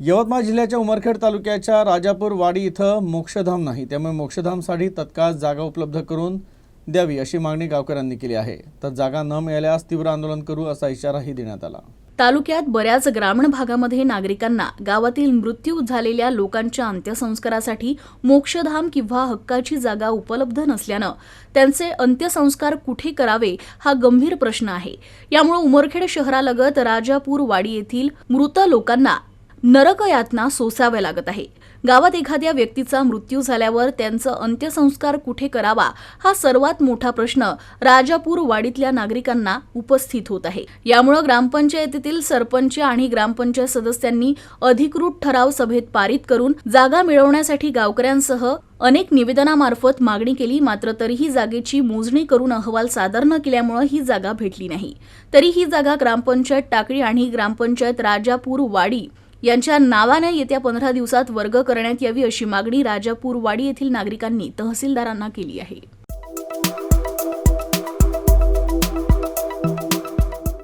यवतमाळ जिल्ह्याच्या उमरखेड तालुक्याच्या राजापूर वाडी इथं मोक्षधाम नाही त्यामुळे मोक्षधामसाठी तत्काळ जागा उपलब्ध करून द्यावी अशी मागणी गावकऱ्यांनी केली आहे. तर जागा न मिळाल्यास तीव्र आंदोलन करू असा इशाराही देण्यात आला. तालुक्यात बऱ्याच ग्रामीण भागामध्ये नागरिकांना गावातील मृत्यू झालेल्या लोकांच्या अंत्यसंस्कारासाठी मोक्षधाम किंवा हक्काची जागा उपलब्ध नसल्यानं त्यांचे अंत्यसंस्कार कुठे करावे हा गंभीर प्रश्न आहे. यामुळे उमरखेड शहरालगत राजापूर वाडी येथील मृत लोकांना नरकयातना सोसाव्या लागत आहे. गावात एखाद्या व्यक्तीचा मृत्यू झाल्यावर त्यांचा अंत्यसंस्कार कुठे करावा हा सर्वात मोठा प्रश्न राजापूर वाडीतल्या नागरिकांना उपस्थित होत आहे. यामुळे ग्रामपंचायतीतील सरपंच आणि ग्रामपंचायत सदस्यांनी अधिकृत ठराव सभेत पारित करून जागा मिळवण्यासाठी गावकऱ्यांसह अनेक निवेदनामार्फत मागणी केली मात्र तरीही जागेची मोजणी करून अहवाल सादर न केल्यामुळे ही जागा भेटली नाही. तरी ही जागा ग्रामपंचायत टाकळी आणि ग्रामपंचायत राजापूर वाडी यांच्या नावाने येत्या पंधरा दिवसात वर्ग करण्यात यावी अशी मागणी राजापूरवाडी येथील नागरिकांनी तहसीलदारांना केली आहे.